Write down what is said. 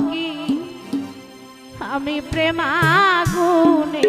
কি আমি প্রেমাগুনে